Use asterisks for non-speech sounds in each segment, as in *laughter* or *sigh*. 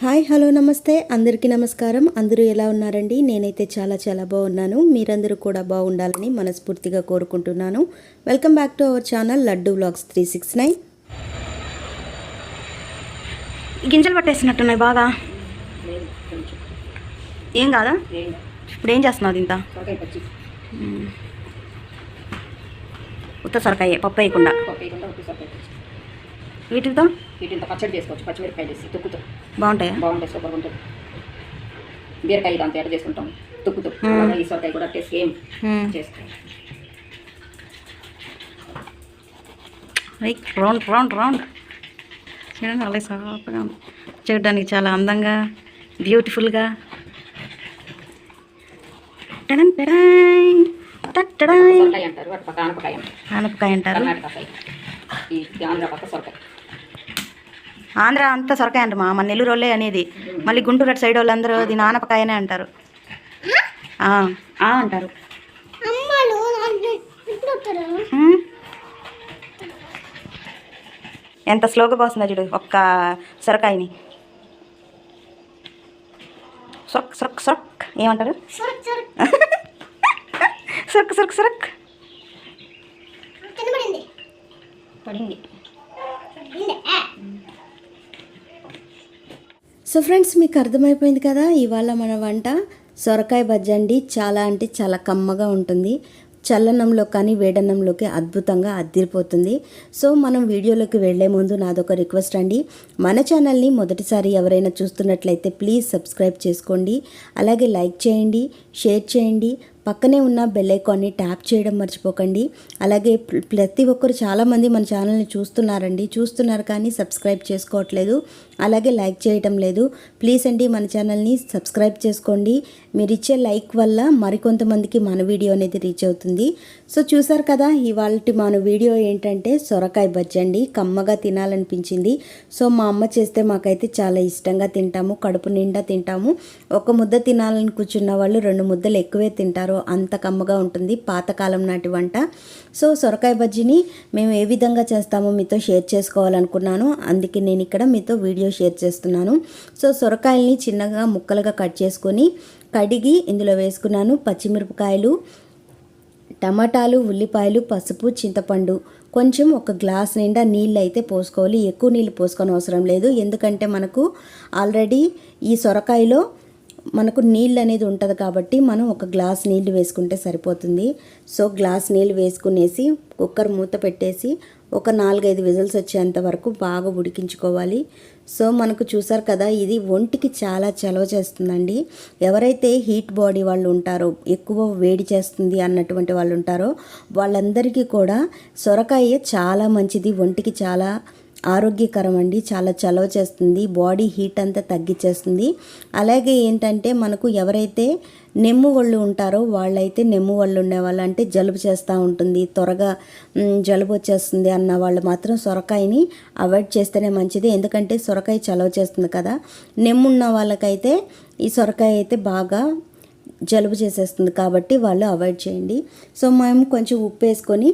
Hi hello నమస్తే. అందరికీ నమస్కారం. అందరూ ఎలా ఉన్నారండి? నేనైతే చాలా చాలా బాగున్నాను. మీరందరూ కూడా బాగుండాలని మనస్ఫూర్తిగా కోరుకుంటున్నాను. Welcome back to our channel Laddu vlogs three six nine గింజలు పట్టేసినట్టున్నాయి బాగా. ఏం కాదా? ఇప్పుడు ఏం చేస్తున్నావు ఇంత ఉత్త సొరకాయ పప్పు వేయకుండా. వీటితో? వీటితో పచ్చడి చేసుకోవచ్చు పచ్చిమిరపకాయలు వేసి తొక్కుతో. బాగుంటాయా? బాగుంటుంది సూపర్ ఉంటుంది. బీరకాయ దాంతో ఎడ చేసుకుంటాం తొక్కుతో. సొరకాయ కూడా taste same right round round round. చూడండి అలాగే సాఫ్ట్గా ఉంది. చూడడానికి చాలా అందంగా బ్యూటిఫుల్గా. టడన్ అంటారు ఆనపకాయ అంటారు. ఆనపకాయ అంటారు. ఈ ఆంధ్ర పక్క సొరకాయ. ఆంధ్ర అంతా సొరకాయ అంట మా మన నెల్లూరు వాళ్ళే అనేది. మళ్ళీ గుంటూరు అటు సైడ్ వాళ్ళందరూ దీని ఆనపకాయనే అంటారు. ఆ, ఆ అంటారు. ఎంత స్లోగా పోస్తుందో చూడు ఒక్క సొరకాయని. సొరక్ సొరక్ సొరక్ ఏమంటారు? సొరక్ సొరక్. *laughs* సొరక్ పడింది. సో ఫ్రెండ్స్ మీకు అర్థమైపోయింది కదా ఇవాళ మన వంట సొరకాయ బజ్జండి చాలా అంటే చాలా కమ్మగా ఉంటుంది. చల్లనంలో కానీ వేడనంలోకి అద్భుతంగా అద్దిరిపోతుంది. సో మనం వీడియోలోకి వెళ్ళే ముందు నాదొక రిక్వెస్ట్ అండి. మన ఛానల్ని మొదటిసారి ఎవరైనా చూస్తున్నట్లయితే ప్లీజ్ సబ్స్క్రైబ్ చేసుకోండి. అలాగే లైక్ చేయండి షేర్ చేయండి. పక్కనే ఉన్న బెల్ ఐకాన్ని ట్యాప్ చేయడం మర్చిపోకండి. అలాగే ప్రతి ఒక్కరు చాలామంది మన ఛానల్ని చూస్తున్నారండి. చూస్తున్నారు కానీ సబ్స్క్రైబ్ చేసుకోవట్లేదు. అలాగే లైక్ చేయటం లేదు. ప్లీజ్ అండి మన ఛానల్ని సబ్స్క్రైబ్ చేసుకోండి. మీరు ఇచ్చే లైక్ వల్ల మరికొంతమందికి మన వీడియో అనేది రీచ్ అవుతుంది. సో చూసారు కదా ఇవాళ మన వీడియో ఏంటంటే సొరకాయ బజ్జి అండి. కమ్మగా తినాలనిపించింది. సో మా అమ్మ చేస్తే మాకైతే చాలా ఇష్టంగా తింటాము. కడుపు నిండా తింటాము. ఒక ముద్ద తినాలని కూర్చున్న వాళ్ళు రెండు ముద్దలు ఎక్కువే తింటారు. అంత కమ్మగా ఉంటుంది పాతకాలం నాటి వంట. సో సొరకాయ బజ్జీని మేము ఏ విధంగా చేస్తామో మీతో షేర్ చేసుకోవాలనుకున్నాను. అందుకే నేను ఇక్కడ మీతో వీడియో షేర్ చేస్తున్నాను. సో సొరకాయల్ని చిన్నగా ముక్కలుగా కట్ చేసుకొని కడిగి ఇందులో వేసుకున్నాను పచ్చిమిరపకాయలు టమాటాలు ఉల్లిపాయలు పసుపు చింతపండు. కొంచెం ఒక గ్లాస్ నిండా నీళ్ళు అయితే పోసుకోవాలి. ఎక్కువ నీళ్ళు పోసుకొని అవసరం లేదు. ఎందుకంటే మనకు ఆల్రెడీ ఈ సొరకాయలో మనకు నీళ్ళు అనేది ఉంటుంది కాబట్టి మనం ఒక గ్లాస్ నీళ్ళు వేసుకుంటే సరిపోతుంది. సో గ్లాస్ నీళ్ళు వేసుకునేసి కుక్కర్ మూత పెట్టేసి ఒక నాలుగైదు విజిల్స్ వచ్చేంత వరకు బాగా ఉడికించుకోవాలి. సో మనకు చూసారు కదా ఇది ఒంటికి చాలా చలవ చేస్తుందండి. ఎవరైతే హీట్ బాడీ వాళ్ళు ఉంటారో ఎక్కువ వేడి చేస్తుంది అన్నటువంటి వాళ్ళు ఉంటారో వాళ్ళందరికీ కూడా సొరకాయ చాలా మంచిది ఒంటికి చాలా ఆరోగ్యకరం అండి చాలా చలవ చేస్తుంది. బాడీ హీట్ అంతా తగ్గించేస్తుంది అలాగే ఏంటంటే మనకు ఎవరైతే నెమ్ము వాళ్ళు ఉంటారో వాళ్ళైతే నెమ్ము వాళ్ళు ఉండేవాళ్ళు అంటే జలుబు చేస్తూ ఉంటుంది. త్వరగా జలుబు వచ్చేస్తుంది అన్న వాళ్ళు మాత్రం సొరకాయని అవాయిడ్ చేస్తేనే మంచిది. ఎందుకంటే సొరకాయ చలవ చేస్తుంది కదా. నెమ్మున్న వాళ్ళకైతే ఈ సొరకాయ అయితే బాగా జలుబు చేసేస్తుంది కాబట్టి వాళ్ళు అవాయిడ్ చేయండి. సో మేము కొంచెం ఉప్పు వేసుకొని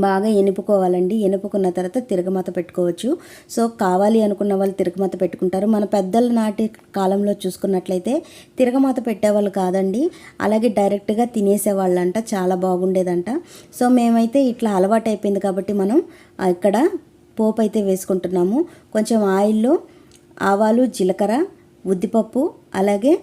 బాగా ఎనుపుకోవాలండి. ఎనుపుకున్న తర్వాత తిరగమాత పెట్టుకోవచ్చు. సో కావాలి అనుకున్న వాళ్ళు తిరగమాత పెట్టుకుంటారు. మన పెద్దల నాటి కాలంలో చూసుకున్నట్లయితే తిరగమాత పెట్టేవాళ్ళు కాదండి. అలాగే డైరెక్ట్గా తినేసేవాళ్ళంట. చాలా బాగుండేదంట. సో మేమైతే ఇట్లా అలవాటు అయిపోయింది కాబట్టి మనం ఇక్కడ పోపు అయితే వేసుకుంటున్నాము. కొంచెం ఆయిల్లో ఆవాలు జీలకర్ర ఉద్దిపప్పు అలాగే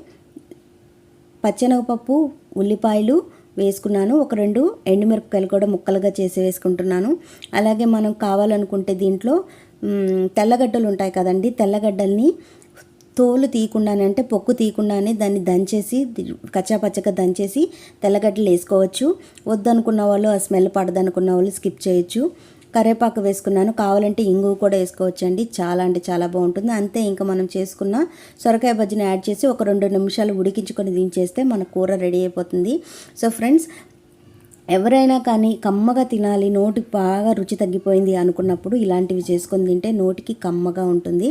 పచ్చెనగపప్పు ఉల్లిపాయలు వేసుకున్నాను. ఒక రెండు ఎండుమిరపకాయలు కూడా ముక్కలుగా చేసి వేసుకుంటున్నాను. అలాగే మనం కావాలనుకుంటే దీంట్లో తెల్లగడ్డలు ఉంటాయి కదండి. తెల్లగడ్డల్ని తోలు తీయకుండానే అంటే పొక్కు తీయకుండానే దాన్ని దంచేసి కచ్చాపచ్చగా దంచేసి తెల్లగడ్డలు వేసుకోవచ్చు. వద్దనుకున్న వాళ్ళు ఆ స్మెల్ పడదనుకున్న వాళ్ళు స్కిప్ చేయొచ్చు. కరేపాకు వేసుకున్నాను. కావాలంటే ఇంగు కూడా వేసుకోవచ్చండి. చాలా అంటే చాలా బాగుంటుంది. అంతే ఇంకా మనం చేసుకున్న సొరకాయ బజ్జీని యాడ్ చేసి ఒక రెండు నిమిషాలు ఉడికించుకొని దించేస్తే మన కూర రెడీ అయిపోతుంది. సో ఫ్రెండ్స్ ఎవరైనా కానీ కమ్మగా తినాలి నోటికి బాగా రుచి తగ్గిపోయింది అనుకున్నప్పుడు ఇలాంటివి చేసుకొని తింటే నోటికి కమ్మగా ఉంటుంది.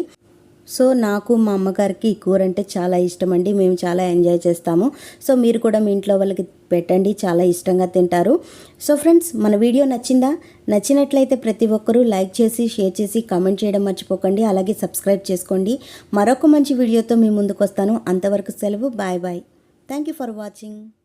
సో నాకు మా అమ్మగారికి ఈ కూర అంటే చాలా ఇష్టం అండి మేము చాలా ఎంజాయ్ చేస్తాము. సో మీరు కూడా మీ ఇంట్లో వాళ్ళకి పెట్టండి. చాలా ఇష్టంగా తింటారు. సో ఫ్రెండ్స్ మన వీడియో నచ్చిందా? నచ్చినట్లయితే ప్రతి ఒక్కరూ లైక్ చేసి షేర్ చేసి కామెంట్ చేయడం మర్చిపోకండి. అలాగే సబ్స్క్రైబ్ చేసుకోండి. మరొక మంచి వీడియోతో మీ ముందుకు వస్తాను అంతవరకు సెలవు. Bye bye. Thank you for watching.